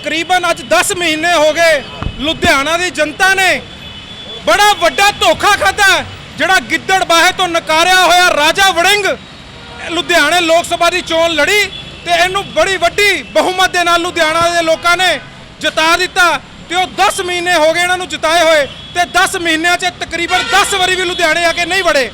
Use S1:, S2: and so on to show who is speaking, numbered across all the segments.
S1: ਤਕਰੀਬਨ ਅੱਜ 10 ਮਹੀਨੇ ਹੋ ਗਏ ਲੁਧਿਆਣਾ ਦੀ ਜਨਤਾ ਨੇ ਬੜਾ ਵੱਡਾ ਧੋਖਾ ਖਾਦਾ ਜਿਹੜਾ ਗਿੱਦੜ ਬਾਹੇ ਤੋਂ ਨਕਾਰਿਆ ਹੋਇਆ ਰਾਜਾ ਵੜਿੰਗ ਲੁਧਿਆਣੇ ਲੋਕ ਸਭਾ ਦੀ ਚੋਣ ਲੜੀ ਤੇ ਇਹਨੂੰ ਬੜੀ ਵੱਡੀ ਬਹੁਮਤ ਦੇ ਨਾਲ ਲੁਧਿਆਣਾ ਦੇ ਲੋਕਾਂ ਨੇ ਜਿਤਾ ਦਿੱਤਾ ਤੇ ਉਹ 10 ਮਹੀਨੇ ਹੋ ਗਏ ਇਹਨਾਂ ਨੂੰ ਜਿਤਾਏ ਹੋਏ ਤੇ 10 ਮਹੀਨਿਆਂ 'ਚ ਤਕਰੀਬਨ 10 ਵਾਰੀ ਵੀ ਲੁਧਿਆਣੇ ਆ ਕੇ ਨਹੀਂ ਵੜੇ।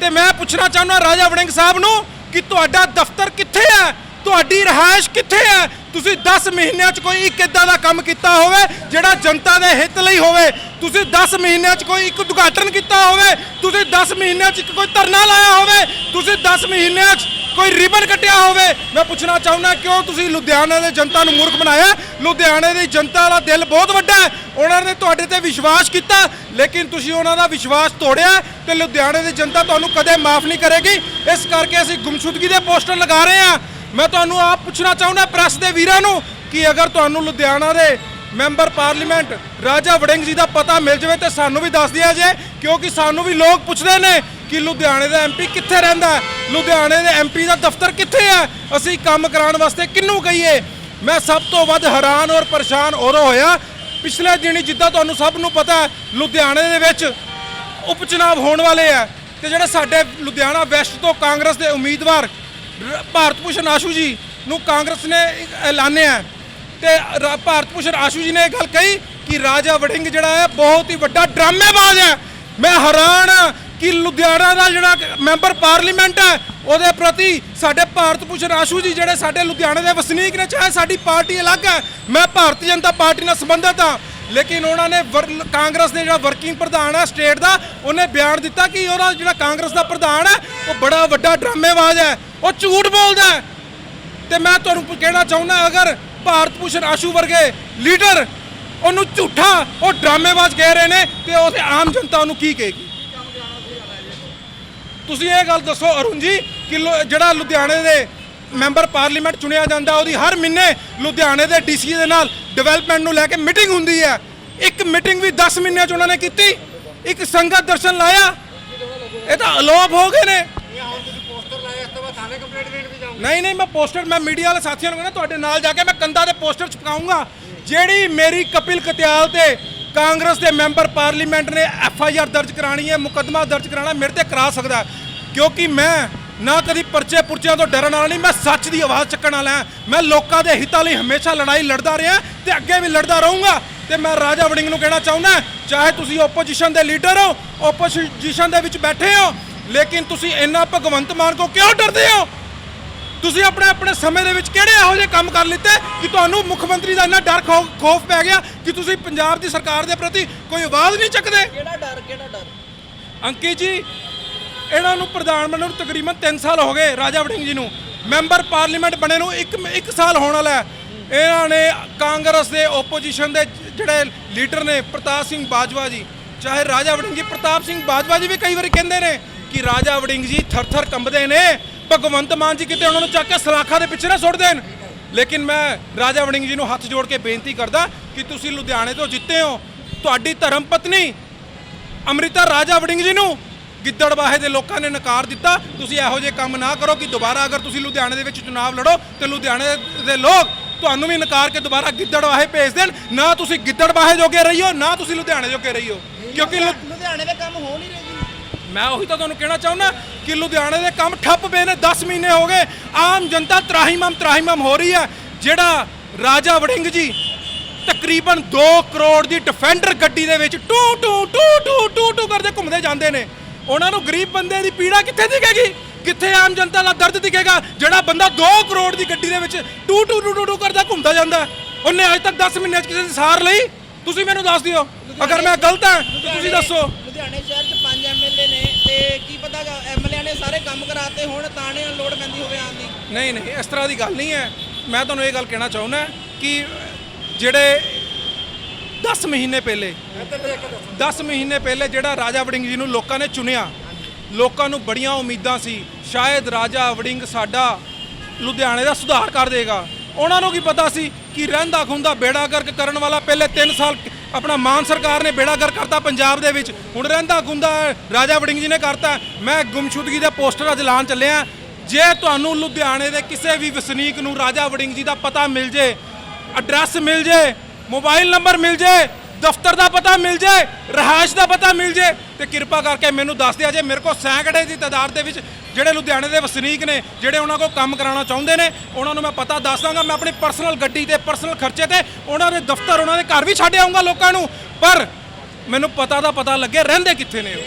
S1: ਤੇ ਮੈਂ ਪੁੱਛਣਾ ਚਾਹੁੰਦਾ ਰਾਜਾ ਵੜਿੰਗ ਸਾਹਿਬ ਨੂੰ ਕਿ ਤੁਹਾਡਾ ਦਫ਼ਤਰ ਕਿੱਥੇ ਹੈ? ਤੁਹਾਡੀ ਰਹਾਇਸ਼ ਕਿੱਥੇ ਹੈ? ਤੁਸੀਂ 10 ਮਹੀਨਿਆਂ 'ਚ ਕੋਈ ਇੱਕ ਇਦਾਂ ਦਾ ਕੰਮ ਕੀਤਾ ਹੋਵੇ ਜਿਹੜਾ ਜਨਤਾ ਦੇ ਹਿੱਤ ਲਈ ਹੋਵੇ। ਤੁਸੀਂ 10 ਮਹੀਨਿਆਂ 'ਚ ਕੋਈ ਇੱਕ ਉਦਘਾਟਨ ਕੀਤਾ ਹੋਵੇ। ਤੁਸੀਂ 10 ਮਹੀਨਿਆਂ 'ਚ ਕੋਈ ਧਰਨਾ ਲਾਇਆ ਹੋਵੇ। ਤੁਸੀਂ 10 ਮਹੀਨਿਆਂ 'ਚ ਕੋਈ ਰਿਬਨ ਕੱਟਿਆ ਹੋਵੇ। ਮੈਂ ਪੁੱਛਣਾ ਚਾਹੁੰਦਾ ਕਿਉਂ ਤੁਸੀਂ ਲੁਧਿਆਣਾ ਦੇ ਜਨਤਾ ਨੂੰ ਮੂਰਖ ਬਣਾਇਆ? ਲੁਧਿਆਣੇ ਦੀ ਜਨਤਾ ਦਾ ਦਿਲ ਬਹੁਤ ਵੱਡਾ ਹੈ। ਉਹਨਾਂ ਨੇ ਤੁਹਾਡੇ ਤੇ ਵਿਸ਼ਵਾਸ ਕੀਤਾ, ਲੇਕਿਨ ਤੁਸੀਂ ਉਹਨਾਂ ਦਾ ਵਿਸ਼ਵਾਸ ਤੋੜਿਆ ਤੇ ਲੁਧਿਆਣੇ ਦੀ ਜਨਤਾ ਤੁਹਾਨੂੰ ਕਦੇ ਮਾਫ ਨਹੀਂ ਕਰੇਗੀ। ਇਸ ਕਰਕੇ ਅਸੀਂ ਗੁੰਮਸ਼ੁਦਗੀ ਦੇ ਪੋਸਟਰ ਲਗਾ ਰਹੇ ਹਾਂ। ਮੈਂ ਤੁਹਾਨੂੰ ਆਪ ਪੁੱਛਣਾ ਚਾਹੁੰਦਾ ਪ੍ਰੈਸ ਦੇ ਵੀਰਾਂ ਨੂੰ ਕਿ ਅਗਰ ਤੁਹਾਨੂੰ ਲੁਧਿਆਣਾ ਦੇ ਮੈਂਬਰ ਪਾਰਲੀਮੈਂਟ ਰਾਜਾ ਵੜਿੰਗ ਜੀ ਦਾ ਪਤਾ ਮਿਲ ਜਾਵੇ ਤੇ ਸਾਨੂੰ ਵੀ ਦੱਸ ਦਿਆ ਜੇ ਕਿਉਂਕਿ ਸਾਨੂੰ ਵੀ ਲੋਕ ਪੁੱਛਦੇ ਨੇ ਕਿ ਲੁਧਿਆਣੇ ਦਾ ਐਮਪੀ ਕਿੱਥੇ ਰਹਿੰਦਾ ਲੁਧਿਆਣੇ ਦੇ ਐਮਪੀ ਦਾ ਦਫ਼ਤਰ ਕਿੱਥੇ ਹੈ? ਅਸੀਂ ਕੰਮ ਕਰਾਉਣ ਵਾਸਤੇ ਕਿੰਨੂੰ ਕਹੀਏ? ਮੈਂ ਸਭ ਤੋਂ ਵੱਧ ਹੈਰਾਨ ਔਰ ਪਰੇਸ਼ਾਨ ਉਦੋਂ ਹੋਇਆ, ਪਿਛਲੇ ਦਿਨੀ ਜਿੱਦਾਂ ਤੁਹਾਨੂੰ ਸਭ ਨੂੰ ਪਤਾ ਲੁਧਿਆਣੇ ਦੇ ਵਿੱਚ ਉਪਚੁਣਾਵ ਹੋਣ ਵਾਲੇ ਆ ਤੇ ਜਿਹੜੇ ਸਾਡੇ ਲੁਧਿਆਣਾ ਵੈਸਟ ਤੋਂ ਕਾਂਗਰਸ ਦੇ ਉਮੀਦਵਾਰ ਭਾਰਤ ਭੂਸ਼ਣ ਆਸ਼ੂ ਜੀ ਨੂੰ ਕਾਂਗਰਸ ਨੇ ਐਲਾਨਿਆ ਹੈ। ਤੇ ਭਾਰਤ ਭੂਸ਼ਣ ਆਸ਼ੂ ਜੀ ਨੇ ਇਹ ਗੱਲ ਕਹੀ ਕਿ ਰਾਜਾ ਵੜਿੰਗ ਜਿਹੜਾ ਹੈ, ਬਹੁਤ ਹੀ ਵੱਡਾ ਡਰਾਮੇਬਾਜ਼ ਹੈ। ਮੈਂ ਹੈਰਾਨ ਹਾਂ ਕਿ ਲੁਧਿਆਣਾ ਦਾ ਜਿਹੜਾ ਮੈਂਬਰ ਪਾਰਲੀਮੈਂਟ ਹੈ, ਉਹਦੇ ਪ੍ਰਤੀ ਸਾਡੇ ਭਾਰਤ ਭੂਸ਼ਣ ਆਸ਼ੂ ਜੀ ਜਿਹੜੇ ਸਾਡੇ ਲੁਧਿਆਣੇ ਦੇ ਵਸਨੀਕ ਨੇ, ਚਾਹੇ ਸਾਡੀ ਪਾਰਟੀ ਅਲੱਗ ਹੈ, ਮੈਂ ਭਾਰਤੀ ਜਨਤਾ ਪਾਰਟੀ ਨਾਲ ਸੰਬੰਧਿਤ ਹਾਂ। ਲੇਕਿਨ ਉਹਨਾਂ ਨੇ ਵਰ- ਕਾਂਗਰਸ ਦੇ ਜਿਹੜਾ ਵਰਕਿੰਗ ਪ੍ਰਧਾਨ ਹੈ ਸਟੇਟ ਦਾ, ਉਹਨੇ ਬਿਆਨ ਦਿੱਤਾ ਕਿ ਉਹਦਾ ਜਿਹੜਾ ਕਾਂਗਰਸ ਦਾ ਪ੍ਰਧਾਨ ਹੈ ਉਹ ਬੜਾ ਵੱਡਾ ਡਰਾਮੇਬਾਜ਼ ਹੈ, ਉਹ ਝੂਠ ਬੋਲਦਾ ਹੈ। ਤੇ ਮੈਂ ਤੁਹਾਨੂੰ ਕਹਿਣਾ ਚਾਹੁੰਦਾ, ਅਗਰ ਭਾਰਤ ਭੂਸ਼ਣ ਆਸ਼ੂ ਵਰਗੇ ਲੀਡਰ ਉਹਨੂੰ ਝੂਠਾ, ਉਹ ਡਰਾਮੇਬਾਜ਼ ਕਹਿ ਰਹੇ ਨੇ, ਤੇ ਉਹ ਆਮ ਜਨਤਾ ਉਹਨੂੰ ਕੀ ਕਹੇਗੀ? ਤੁਸੀਂ ਇਹ ਗੱਲ ਦੱਸੋ, ਅਰੁਣ ਜੀ, ਕਿ ਲੁ- ਜਿਹੜਾ ਲੁਧਿਆਣੇ ਦੇ ਮੈਂਬਰ ਪਾਰਲੀਮੈਂਟ ਚੁਣਿਆ ਜਾਂਦਾ, ਉਹਦੀ ਹਰ ਮਹੀਨੇ ਲੁਧਿਆਣੇ ਦੇ ਡੀਸੀ ਦੇ ਨਾਲ ਡਿਵੈਲਪਮੈਂਟ ਨੂੰ ਲੈ ਕੇ ਮੀਟਿੰਗ ਹੁੰਦੀ ਹੈ। ਇੱਕ ਮੀਟਿੰਗ ਵੀ 10 ਮਹੀਨਿਆਂ ਚ ਉਹਨਾਂ ਨੇ ਕੀਤੀ, ਇੱਕ ਸੰਗਤ ਦਰਸ਼ਨ ਲਾਇਆ। ਇਹ ਤਾਂ ਅਲੋਪ ਹੋ ਗਏ ਨੇ। ਨਹੀਂ ਨਹੀਂ ਮੈਂ ਪੋਸਟਰ, ਮੈਂ ਮੀਡੀਆ ਵਾਲੇ ਸਾਥੀਆਂ ਨੂੰ ਕਹਿੰਦਾ, ਤੁਹਾਡੇ ਨਾਲ ਜਾ ਕੇ ਮੈਂ ਕੰਧਾਂ ਦੇ ਪੋਸਟਰ ਚਪਕਾਉਂਗਾ ਜਿਹੜੀ ਮੇਰੀ ਕਪਿਲ ਕਤਿਆਲ ਤੇ ਕਾਂਗਰਸ ਦੇ ਮੈਂਬਰ ਪਾਰਲੀਮੈਂਟ ਨੇ ਐਫ ਆਈ ਆਰ ਦਰਜ ਕਰਾਣੀ ਹੈ, ਮੁਕੱਦਮਾ ਦਰਜ ਕਰਾਣਾ, ਮੇਰੇ ਤੇ ਕਰਾ ਸਕਦਾ ਕਿਉਂਕਿ ਮੈਂ ਨਾ ਕਦੀ ਪਰਚੇ ਪੁਰਚਿਆਂ ਤੋਂ ਡਰਨ ਵਾਲਾ ਨਹੀਂ, ਮੈਂ ਸੱਚ ਦੀ ਆਵਾਜ਼ ਚੱਕਣ ਵਾਲਾ ਮੈਂ ਲੋਕਾਂ ਦੇ ਹਿੱਤਾਂ ਲਈ ਹਮੇਸ਼ਾ ਲੜਾਈ ਲੜਦਾ ਰਿਹਾ ਤੇ ਅੱਗੇ ਵੀ ਲੜਦਾ ਰਹੂੰਗਾ। ਤੇ ਮੈਂ ਰਾਜਾ ਵੜਿੰਗ ਨੂੰ ਕਹਿਣਾ ਚਾਹੁੰਦਾ ਚਾਹੇ ਤੁਸੀਂ ਓਪੋਜੀਸ਼ਨ ਦੇ ਲੀਡਰ ਹੋ ਓਪੋਜੀਸ਼ਨ ਦੇ ਵਿੱਚ ਬੈਠੇ ਹੋ ਲੇਕਿਨ ਤੁਸੀਂ ਇੰਨਾ ਭਗਵੰਤ ਮਾਨ ਕੋ ਕਿਉਂ ਡਰਦੇ ਹੋ? ਤੁਸੀਂ ਆਪਣੇ ਆਪਣੇ ਸਮੇਂ ਦੇ ਵਿੱਚ ਕਿਹੜੇ ਇਹੋ ਜਿਹੇ ਕੰਮ ਕਰ ਲਿੱਤੇ ਕਿ ਤੁਹਾਨੂੰ ਮੁੱਖ ਮੰਤਰੀ ਦਾ ਇੰਨਾ ਡਰ ਖੌਫ ਪੈ ਗਿਆ ਕਿ ਤੁਸੀਂ ਪੰਜਾਬ ਦੀ ਸਰਕਾਰ ਦੇ ਪ੍ਰਤੀ ਕੋਈ ਆਵਾਜ਼ ਨਹੀਂ ਚੱਕਦੇ?
S2: ਕਿਹੜਾ ਡਰ ਕਿਹੜਾ ਡਰ?
S1: ਅੰਕੀ ਜੀ ਇਹਨਾਂ ਨੂੰ ਪ੍ਰਧਾਨ ਮੰਤਰੀ ਨੂੰ ਤਕਰੀਬਨ 3 ਸਾਲ ਹੋ ਗਏ ਰਾਜਾ ਵੜਿੰਗ ਜੀ ਨੂੰ। ਮੈਂਬਰ ਪਾਰਲੀਮੈਂਟ ਬਣੇ ਨੂੰ 1 1 ਸਾਲ ਹੋਣ ਵਾਲਾ ਹੈ। ਇਹਨਾਂ ਨੇ ਕਾਂਗਰਸ ਦੇ ਓਪੋਜੀਸ਼ਨ ਦੇ ਜਿਹੜੇ ਲੀਡਰ ਨੇ ਪ੍ਰਤਾਪ ਸਿੰਘ ਬਾਜਵਾ ਜੀ ਚਾਹੇ ਰਾਜਾ ਵੜਿੰਗ ਜੀ ਪ੍ਰਤਾਪ ਸਿੰਘ ਬਾਜਵਾ ਜੀ ਵੀ ਕਈ ਵਾਰੀ ਕਹਿੰਦੇ ਨੇ ਕਿ ਰਾਜਾ ਵੜਿੰਗ ਜੀ ਥਰ-ਥਰ ਕੰਬਦੇ ਨੇ ਭਗਵੰਤ ਮਾਨ ਜੀ ਕਿਤੇ ਉਹਨਾਂ ਨੂੰ ਚੱਕ ਕੇ ਸਲਾਖਾਂ ਦੇ ਪਿੱਛੇ ਨਾ ਸੁੱਟ ਦੇਣ। ਲੇਕਿਨ ਮੈਂ ਰਾਜਾ ਵੜਿੰਗ ਜੀ ਨੂੰ ਹੱਥ ਜੋੜ ਕੇ ਬੇਨਤੀ ਕਰਦਾ ਕਿ ਤੁਸੀਂ ਲੁਧਿਆਣੇ ਤੋਂ ਜਿੱਤੇ ਹੋ। ਤੁਹਾਡੀ ਧਰਮ ਪਤਨੀ ਅੰਮ੍ਰਿਤਾ ਰਾਜਾ ਵੜਿੰਗ ਜੀ ਨੂੰ ਗਿੱਦੜਬਾਹੇ ਦੇ ਲੋਕਾਂ ਨੇ ਨਕਾਰ ਦਿੱਤਾ। ਤੁਸੀਂ ਇਹੋ ਜਿਹੇ ਕੰਮ ਨਾ ਕਰੋ ਕਿ ਦੁਬਾਰਾ ਅਗਰ ਤੁਸੀਂ ਲੁਧਿਆਣੇ ਦੇ ਵਿੱਚ ਚੁਣਾਵ ਲੜੋ ਤੇ ਲੁਧਿਆਣੇ ਦੇ ਲੋਕ ਤੁਹਾਨੂੰ ਵੀ ਨਕਾਰ ਕੇ ਦੁਬਾਰਾ ਗਿੱਦੜਬਾਹੇ ਭੇਜ ਦੇਣ। ਨਾ ਤੁਸੀਂ ਗਿੱਦੜਬਾਹੇ ਜੋਗੇ ਰਹੀਓ ਨਾ ਤੁਸੀਂ ਲੁਧਿਆਣੇ ਜੋਗੇ ਰਹੀਓ। ਕਿਉਂਕਿ
S2: ਲੁਧਿਆਣੇ ਦੇ ਕੰਮ ਹੋ ਨਹੀਂ ਰਹੇ।
S1: ਮੈਂ ਉਹੀ ਤਾਂ ਤੁਹਾਨੂੰ ਕਹਿਣਾ ਚਾਹੁੰਦਾ ਕਿ ਲੁਧਿਆਣੇ ਦੇ ਕੰਮ ਠੱਪ ਪਏ ਨੇ 10 ਮਹੀਨੇ ਹੋ ਗਏ, ਆਮ ਜਨਤਾ ਤਰਾਹੀਮਮ ਤਰਾਹੀਮਮ ਹੋ ਰਹੀ ਹੈ, ਜਿਹੜਾ ਰਾਜਾ ਵੜਿੰਗ ਜੀ ਤਕਰੀਬਨ 2 ਕਰੋੜ ਦੀ ਡਿਫੈਂਡਰ ਗੱਡੀ ਦੇ ਵਿੱਚ ਟੂ ਟੂ ਟੂ ਟੂ ਟੂ ਟੂ ਕਰਦੇ ਘੁੰਮਦੇ ਜਾਂਦੇ ਨੇ। ਉਹਨਾਂ ਨੂੰ ਗਰੀਬ ਬੰਦੇ ਦੀ ਪੀੜਾ ਕਿੱਥੇ ਦਿਖੇਗੀ? ਕਿੱਥੇ ਆਮ ਜਨਤਾ ਦਾ ਦਰਦ ਦਿਖੇਗਾ? ਜਿਹੜਾ ਬੰਦਾ 2 ਕਰੋੜ ਦੀ ਗੱਡੀ ਦੇ ਵਿੱਚ ਟੂ ਟੂ ਟੂ ਟੂ ਟੂ ਕਰਦਾ ਘੁੰਮਦਾ ਜਾਂਦਾ ਉਹਨੇ ਅਜੇ ਤੱਕ 10 ਮਹੀਨੇ 'ਚ ਕਿਸੇ ਦੀ ਸਾਰ ਲਈ? ਤੁਸੀਂ ਮੈਨੂੰ ਦੱਸ ਦਿਓ। ਅਗਰ ਮੈਂ ਗਲਤ ਹਾਂ, ਤਾਂ ਤੁਸੀਂ ਦੱਸੋ।
S2: ਲੁਧਿਆਣੇ ਸ਼ਹਿਰ 'ਚ ਪੰਜ ਨੇ ਤੇ ਕੀ ਪਤਾ ਐਮਐਲਏ ਨੇ ਸਾਰੇ ਕੰਮ ਕਰਾਤੇ ਹੁਣ ਤਾਣੇ ਲੋੜ ਪੈਂਦੀ ਹੋਵੇ ਆਉਣ ਦੀ।
S1: ਨਹੀਂ ਨਹੀਂ, ਇਸ ਤਰ੍ਹਾਂ ਦੀ ਗੱਲ ਨਹੀਂ ਹੈ। ਮੈਂ ਤੁਹਾਨੂੰ ਇਹ ਗੱਲ ਕਹਿਣਾ ਚਾਹੁੰਦਾ ਕਿ ਜਿਹੜੇ 10 ਮਹੀਨੇ ਪਹਿਲੇ 10 ਮਹੀਨੇ ਪਹਿਲੇ ਜਿਹੜਾ ਰਾਜਾ ਵੜਿੰਗ ਜੀ ਨੂੰ ਲੋਕਾਂ ਨੇ ਚੁਣਿਆ, ਲੋਕਾਂ ਨੂੰ ਬੜੀਆਂ ਉਮੀਦਾਂ ਸੀ, ਸ਼ਾਇਦ ਰਾਜਾ ਵੜਿੰਗ ਸਾਡਾ ਲੁਧਿਆਣੇ ਦਾ ਸੁਧਾਰ ਕਰ ਦੇਗਾ। ਉਹਨਾਂ ਨੂੰ ਕੀ ਪਤਾ ਸੀ ਕਿ ਰਹਿੰਦਾ ਖੁੰਦਾ ਬੇੜਾ ਗਰਕ ਕਰਨ ਵਾਲਾ ਪਹਿਲੇ 3 ਸਾਲ ਆਪਣਾ ਮਾਨ ਸਰਕਾਰ ਨੇ ਬੇੜਾ ਗਰਕ ਕਰਤਾ ਪੰਜਾਬ ਦੇ ਵਿੱਚ। ਹੁਣ ਰਹਿੰਦਾ ਗੁੰਦਾ ਰਾਜਾ ਵੜਿੰਗ ਜੀ ਨੇ ਕਰਤਾ ਮੈਂ ਗੁੰਮਸ਼ੁਦਗੀ ਦੇ ਪੋਸਟਰ ਅੱਜ ਐਲਾਨ ਚੱਲਿਆ ਜੇ ਤੁਹਾਨੂੰ ਲੁਧਿਆਣੇ ਦੇ ਕਿਸੇ ਵੀ ਵਸਨੀਕ ਨੂੰ ਰਾਜਾ ਵੜਿੰਗ ਜੀ ਦਾ ਪਤਾ ਮਿਲ ਜੇ ਐਡਰੈਸ ਮਿਲ ਜੇ ਮੋਬਾਈਲ ਨੰਬਰ ਮਿਲ ਜੇ, ਦਫ਼ਤਰ ਦਾ ਪਤਾ ਮਿਲ ਜੇ, ਰਹਾਇਸ਼ ਦਾ ਪਤਾ ਮਿਲ ਜੇ, ਤੇ ਕਿਰਪਾ ਕਰਕੇ ਮੈਨੂੰ ਦੱਸ ਦਿਆ ਜੇ ਮੇਰੇ ਕੋਲ ਸੈਂਕੜੇ ਦੀ ਤਾਦਾਦ ਦੇ ਵਿੱਚ ਜਿਹੜੇ ਲੁਧਿਆਣੇ ਦੇ ਵਸਨੀਕ ਨੇ, ਜਿਹੜੇ ਉਹਨਾਂ ਕੋਲ ਕੰਮ ਕਰਾਉਣਾ ਚਾਹੁੰਦੇ ਨੇ, ਉਹਨਾਂ ਨੂੰ ਮੈਂ ਪਤਾ ਦੱਸ ਦਾਂਗਾ ਮੈਂ ਆਪਣੀ ਪਰਸਨਲ ਗੱਡੀ ਤੇ ਪਰਸਨਲ ਖਰਚੇ ਤੇ, ਉਹਨਾਂ ਦੇ ਦਫ਼ਤਰ, ਉਹਨਾਂ ਦੇ ਘਰ ਵੀ ਛੱਡ ਆਊਂਗਾ ਲੋਕਾਂ ਨੂੰ। ਪਰ ਮੈਨੂੰ ਪਤਾ ਦਾ ਪਤਾ ਲੱਗੇ, ਰਹਿੰਦੇ ਕਿੱਥੇ ਨੇ ਉਹ?